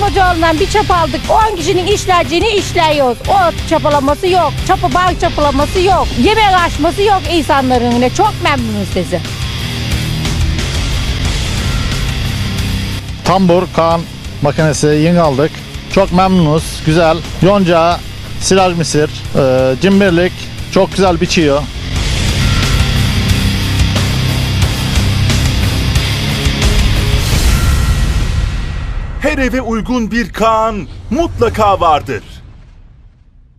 Kocaoğlu'ndan bir çapa aldık. 10 kişinin işlerciğini işleyiyoruz. O çapalaması yok. Çapa bağ çapalaması yok. Yemek açması yok insanların önüne. Çok memnunuz sizi. Tambur, kan makinesi yeni aldık. Çok memnunuz. Güzel. Yonca, silaj misir, e, cimbirlik çok güzel biçiyor. Her eve uygun bir Kaan mutlaka vardır.